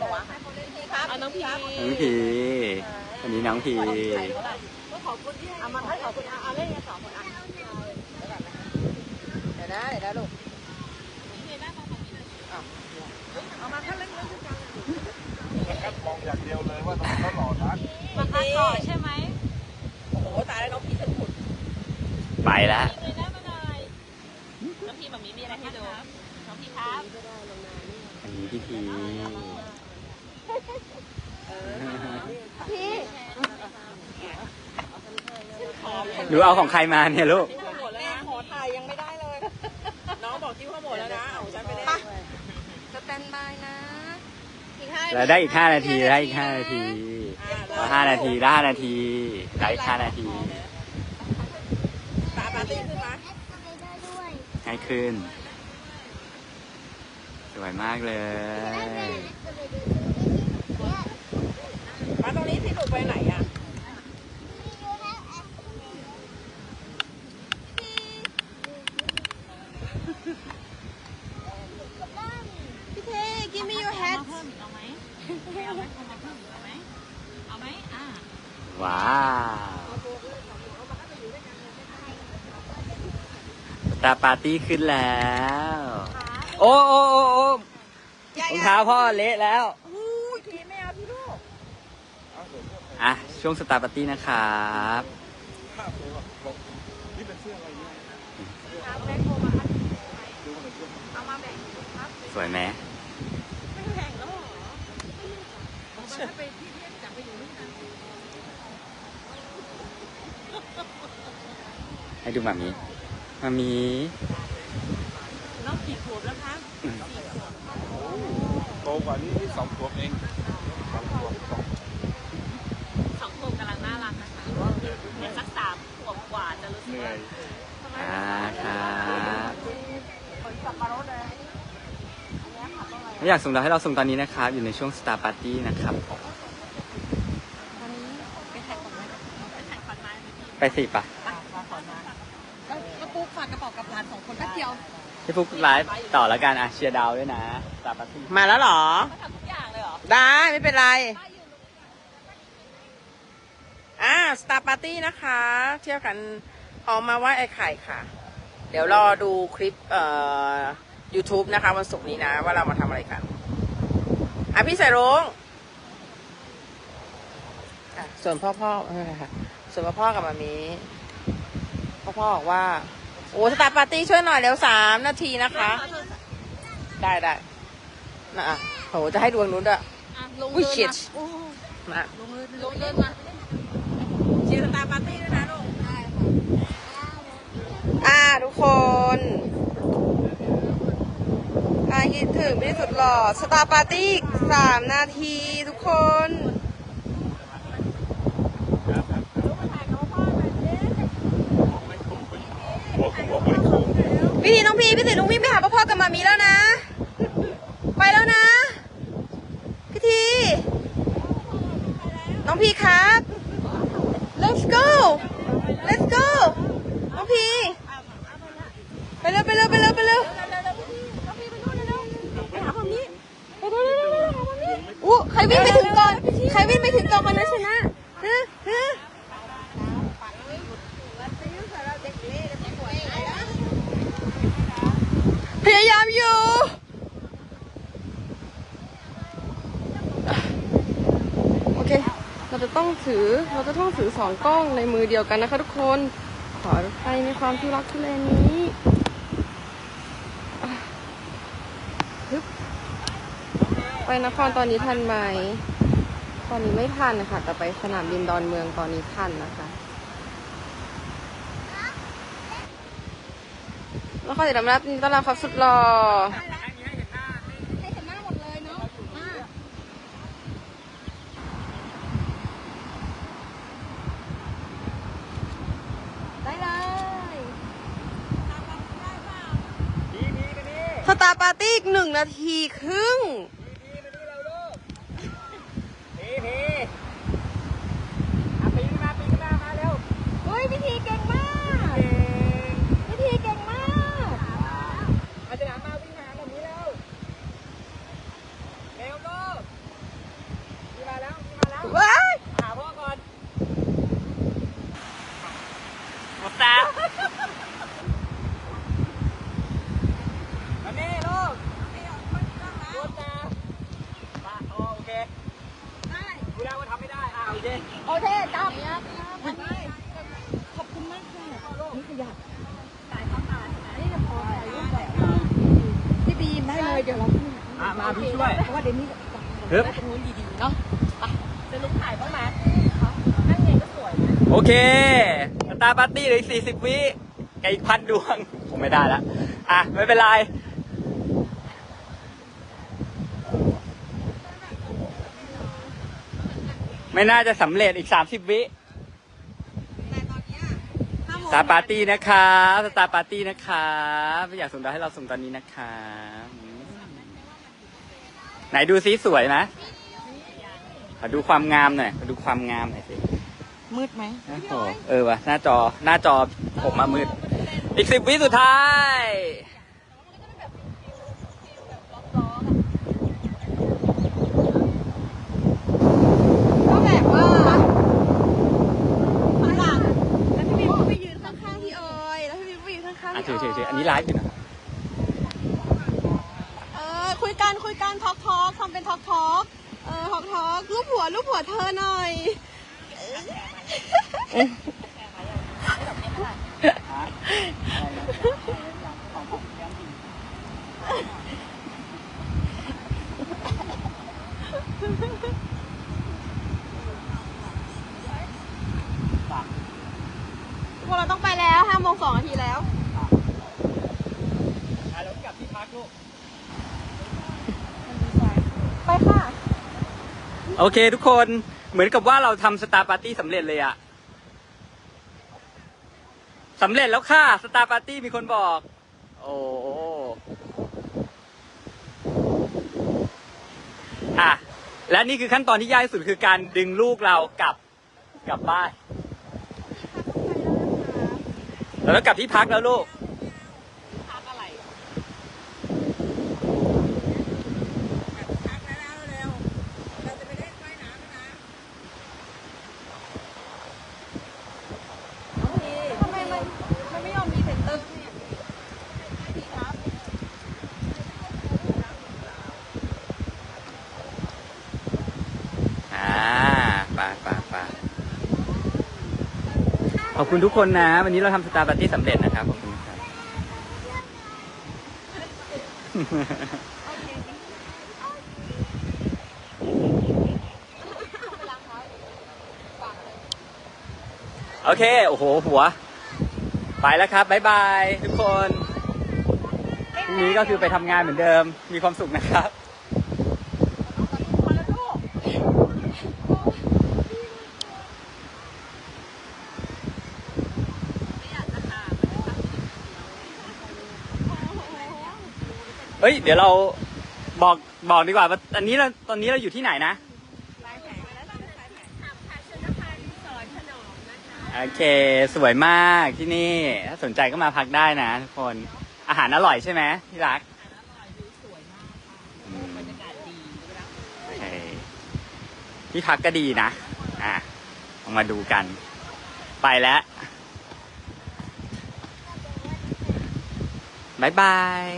น้องพีน้องพีอันนี้น้องพีก็ขอบคุณที่เอามาให้ขอบคุณเอาเอาเล่นกันสองคนอะเดี๋ยวนะเดี๋ยวนะลูกเอามาแค่เล่นเล่นด้วยกันแค่มองอย่างเดียวเลยว่าต้องเขาหล่อนักมันดีก่อใช่ไหมโอ้โหตายแล้วน้องพีฉันขุดไปแล้ว เลยนะมาหน่อยน้องพีแบบนี้มีอะไรให้ดูน้องพีครับ อันนี้พี่พี พี่ หนูเอาของใครมาเนี่ยลูกหมดแล้วนะขอถ่ายยังไม่ได้เลย น้องบอกที่ว่าหมดแล้วนะ เอาฉันไปได้สแตนบายนะ อีกห้าแล้วได้อีกห้านาทีได้อีกห้านาทีรอห้านาทีได้ห้านาทีได้อีกห้านาทีตาปาร์ตี้ขึ้นมาให้ขึ้น สวยมากเลยมาตรงนี้ที่หนูไปไหนอะ พี่เท give me your hat ว้าวส ตาร์ปาร์ตี้ขึ้นแล้ว โอ้โอ้โอ้โอ้รองเท้าพ่อเละแล้วอู้ยพี่ไม่เอาพี่ลูกอะช่วงสตาร์ปาร์ตี้นะครับภาพเลยว่าบอกนี่เป็นเสื้ออะไรเนี่ยดูมันเป็นเสื้อเอามาแบ่งสวยไหมไม่แบ่งแล้วเหรอเอาไปที่เที่ยงจับไปอยู่นี่นะให้ดู มามีมามีน้องกี่ขวบแล้วคะโตกว่านี้สองขวบเองสองขวบสองสองขวบกำลังน่ารักนะคะเดี๋ยวสักสามขวบกว่าจะรู้สึเหกนื่อว่ายอ่าครับคนสับปะรดเลยถ้าอยากส่งเราให้เราส่งตอนนี้นะครับ อยู่ในช่วงสตาร์ปาร์ตี้นะครับไปแข่งขอนไม้ไปแข่งขอนไม้ไปสิปะ ไปขอนไม้ ก็ปุ๊ก ฝากกระเป๋ากับร้านสองคนแป๊บเดียวพี่ฟุกไลฟ์ต่อแล้วกันอะเชียร์ดาวด้วยนะสตาร์ปาร์ตี้มาแล้วเหรอเขาทำทุกอย่างเลยเหรอได้ไม่เป็นไรอ่าสตาร์ปาร์ตี้นะคะ เที่ยวกันออกมาไหว้ไอ้ไข่ค่ะ เดี๋ยวรอดูคลิปเอ่อ YouTube นะคะ วันศุกร์นี้นะ ว่าเรามาทำอะไรกัน อะพี่ใส่รุ้งอะส่วนพ่อพ่อไม่เป็นไรค่ะส่วนพ่อพ่อกับมามี พ่อพ่อบอกว่า โอ้สตาร์ปาร์ตี้ช่วยหน่อยเร็วสามนาทีนะคะ ได้ได้นะอะโหจะให้ดวงนู้นด้วยอะลงอุ้ยเดินเฉียดมานะลงเดินลงเดินมาเชียร์สตาร์ปาร์ตี้ด้วยนะลูกอ่าทุกคนอ่าคิดถึงที่สุดหล่อสตาร์ปาร์ตี้สามนาทีทุกคน หัวหัวไม่โค้ง พี่ทีน้องพี่พี่ติน้องวิ่งไปหาพ่อพ่อกับมามีแล้วนะ ไปแล้วนะ พี่ที น้องพีครับ let's go let's go น้องพี่ไปเร็วไปเร็วไปเร็วไปเร็วอู้ใครวิ่งไปถึงก่อน ใครวิ่งไปถึงก่อนคนนั้นชนะฮะฮะพยายาม อยู่ โอเค เราจะต้องถือ เราจะต้องถือสองกล้องในมือเดียวกันนะคะทุกคน ขอใครในความทุรักทุเลนี้ฮึบไปนครตอนนี้ทันไหม ตอนนี้ไม่ทันนะคะแต่ไปสนามบินดอนเมืองตอนนี้ทันนะคะ แล้วขอติดตามรับต้อนรับครับสุดหล่อให้เห็นหน้าหมดเลยเนาะมาได้เลยสตาร์ปาร์ตี้อีกหนึ่งนาทีครึ่ง อยากพี่บีมได้เลยเดี๋ยวเรามาพี่ช่วย เพราะว่าเดี๋ยวนี้เฮ้ยตรงนู้นดีๆเนาะจะลุกถ่ายบ้างม้ไงก็สวย โอเคตาปาร์ตี้เลยออีกสี่สิบวิกัพันดวง ผมไม่ได้ละอะ ไม่เป็นไรไม่น่าจะสำเร็จอีก 30 วิ ตาร์ปาร์ตี้นะครับสตาร์ปาร์ตี้นะครับไม่อยากส่งดาวให้เราส่งตอนนี้นะครับอืมไหนดูซิสวยไหมขอดูความงามหน่อยขอดูความงามหน่อยสิมืดไหมโอ้โหเออว่ะหน้าจอหน้าจอผมมามืด อีกสิบวิสุดท้าย ก็แบบว่า หลัง แล้วพี่บิ๊กก็ไปยืนข้างๆพี่ออย แล้วพี่บิ๊กไปยืนข้างๆ อะ พี่ ถืออถือถืออยอันนี้ไลฟ์อยู่นะเออคุยกันคุยกันทอกทอกทำเป็นทอกทอกเออทอกทอกรูปหัวรูปหัวเธอหน่อย พวกเราต้องไปแล้วห้าโมงสองนาทีแล้ว ไปค่ะ โอเคทุกคนเหมือนกับว่าเราทำสตาร์ปาร์ตี้สำเร็จเลยอะสำเร็จแล้วค่ะสตาร์ปาร์ตี้มีคนบอก โอ้อะและนี่คือขั้นตอนที่ยากที่สุดคือการดึงลูกเรากลับกลับบ้านเราต้องกลับที่พักแล้วลูก ทำไมมันมันไม่ยอมมีเซ็นเตอร์เนี่ย อ่าไปไปไป ขอบคุณทุกคนนะ วันนี้เราทำสตาร์ปาร์ตี้สำเร็จนะครับ ขอบคุณครับ โอเค โอ้โห หัว ไปแล้วครับ บ๊ายบาย ทุกคนพรุ่งนี้ก็คือไปทำงานเหมือนเดิม มีความสุขนะครับ เฮ้ย เดี๋ยวเราบอกบอกดีกว่าว่าอันนี้เราตอนนี้เราอยู่ที่ไหนนะ โอเค สวยมากที่นี่ ถ้าสนใจก็มาพักได้นะทุกคน อาหารอร่อยใช่ไหมที่รักอืมโอเคที่พักก็ดีนะ อะลองมาดูกัน ไปแล้วบายบาย